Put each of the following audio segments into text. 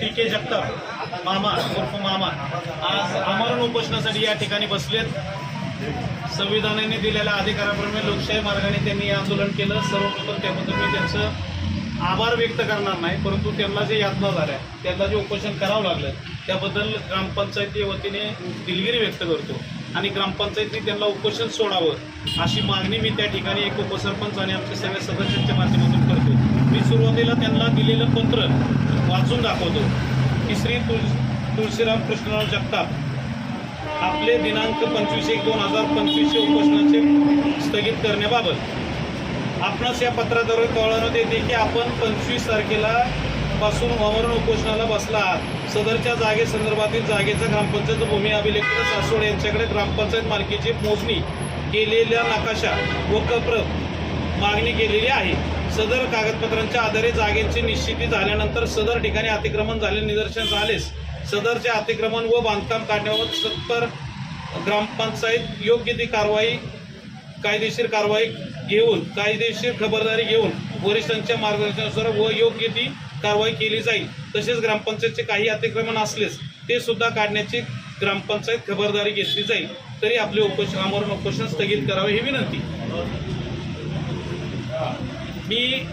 T के जगताप मामा उर्फ मामा आज आमरण उपोषणासाठी या ठिकाणी बसलेत. संविधानाने दिलेल्या अधिकाराप्रमाणे लोकशाही मार्गाने त्यांनी आंदोलन केलं. सर्वप्रथम त्याबद्दल मी त्यांचं आभार व्यक्त करणार नाही परंतु त्यांना जे यातना झाल्या त्यांना जे उपोषण करावं लागलं त्याबद्दल ग्रामपंचायती वतीने दिलगिरी व्यक्त करतो. आणि ग्रामपंचायतीने त्यांना उपोषण सोडावं अशी मागणी मी त्या ठिकाणी एक उपसरपंच आणि आमच्या सगळ्या सदस्यांच्या माध्यमातून करतो. मी सुरुवातीला त्यांना दिलेलं पत्र वाचून दाखवतो की श्री तुळ तुळशीराम कृष्णराव जगताप आपले दिनांक पंचवीस एक दोन हजार पंचवीसशे उपोषणाचे स्थगित करण्याबाबत आपणास या पत्राद्वारे कळवण्यात येते की आपण पंचवीस तारखेला पासून वावरण उपोषणाला बसला आहात. सदरच्या जागेसंदर्भातील जागेचा ग्रामपंचायत भूमी अभिलेख सासवड यांच्याकडे ग्रामपंचायत मालकीची मोजणी केलेल्या नकाशा व कप्रत मागणी केलेली आहे. सदर कागदपत्रांच्या आधारे जागेची निश्चिती झाल्यानंतर सदर ठिकाणी अतिक्रमण झाले निदर्शन झालेस सदरचे अतिक्रमण व बांधकाम काढण्यावर सत्तर ग्रामपंचायत योग्य ती कारवाई कायदेशीर कारवाई घेऊन कायदेशीर खबरदारी घेऊन वरिष्ठांच्या मार्गदर्शनानुसार व योग्य ती कारवाई केली जाईल. तसेच ग्रामपंचायतचे काही अतिक्रमण असलेच ते सुद्धा काढण्याची ग्रामपंचायत खबरदारी घेतली जाईल. तरी आपले उपोषण आमरण उपोषण स्थगित करावे ही विनंती. मी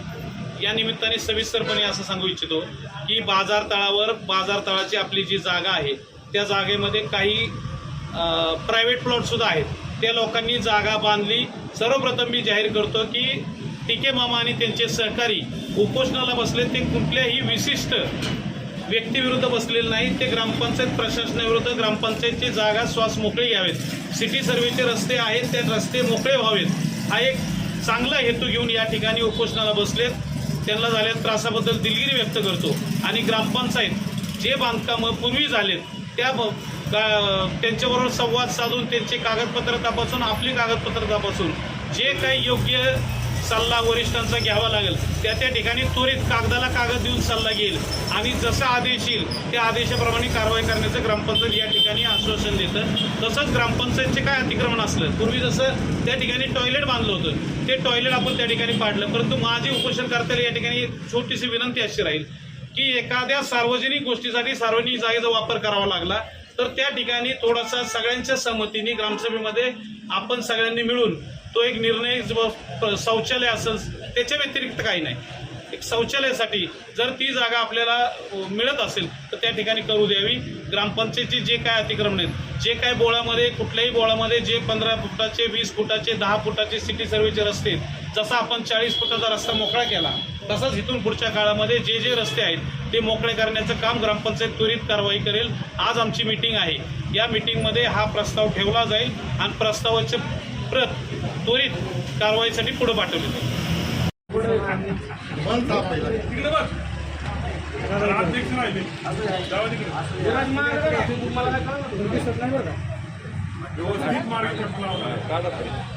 या निमित्ताने सविस्तरपणे असं सांगू इच्छितो की बाजार तळावर बाजार तळाची आपली जी जागा आहे त्या जागेमध्ये काही प्रायव्हेट प्लॉटसुद्धा आहेत. त्या लोकांनी जागा बांधली. सर्वप्रथम मी जाहीर करतो की टीके मामा आणि त्यांचे सहकारी उपोषणाला बसले. ते कुठल्याही विशिष्ट व्यक्तीविरुद्ध बसलेले नाही ते ग्रामपंचायत प्रशासनाविरुद्ध ग्रामपंचायतची जागा श्वास मोकळे घ्यावेत. सिटी सर्व्हेचे रस्ते आहेत ते रस्ते मोकळे व्हावेत. हा एक चांगला हेतू घेऊन या ठिकाणी उपोषणाला बसलेत. त्यांना झालेल्या त्रासाबद्दल दिलगिरी व्यक्त करतो. आणि ग्रामपंचायत जे बांधकामं पूर्वी झालेत त्या का- त्यांच्याबरोबर संवाद साधून त्यांचे कागदपत्र तपासून आपली कागदपत्र तपासून जे काही योग्य सल्ला वरिष्ठांचा घ्यावा लागेल. त्या त्या ठिकाणी त्वरित कागदाला कागद देऊन सल्ला घेईल. आणि जसा आदेश येईल त्या आदेशाप्रमाणे कारवाई करण्याचं ग्रामपंचायत या ठिकाणी आश्वासन देतं. तसंच ग्रामपंचायतचे काय अतिक्रमण असलं पूर्वी जसं त्या ठिकाणी टॉयलेट बांधलं होतं ते टॉयलेट आपण त्या ठिकाणी पाडलं. परंतु माझी उपोषण या ठिकाणी छोटीशी विनंती अशी राहील की एखाद्या सार्वजनिक गोष्टीसाठी सार्वजनिक जागेचा वापर करावा लागला. तर त्या ठिकाणी थोडासा सगळ्यांच्या संमतीने ग्रामसभेमध्ये आपण सगळ्यांनी मिळून तो एक निर्णय प- शौचालय असेल त्याच्या व्यतिरिक्त काही नाही. एक शौचालयासाठी जर ती जागा आपल्याला मिळत असेल तर त्या ठिकाणी करू द्यावी. ग्रामपंचायतीची जे काय अतिक्रमण आहेत जे काय बोळामध्ये कुठल्याही बोळामध्ये जे पंधरा फुटाचे वीस फुटाचे दहा फुटाचे सिटी सर्व्हिसचे रस्ते आहेत जसा आपण चाळीस फुटाचा रस्ता मोकळा केला तसंच इथून पुढच्या काळामध्ये जे जे रस्ते आहेत ते मोकळे करण्याचं काम ग्रामपंचायत त्वरित कारवाई करेल. आज आमची मीटिंग आहे. या मीटिंगमध्ये हा प्रस्ताव ठेवला जाईल आणि प्रस्तावाचे प्रत त्वरित कारवाईसाठी पुढे पाठवली जाईल. व्यवस्थित मार्ग पटला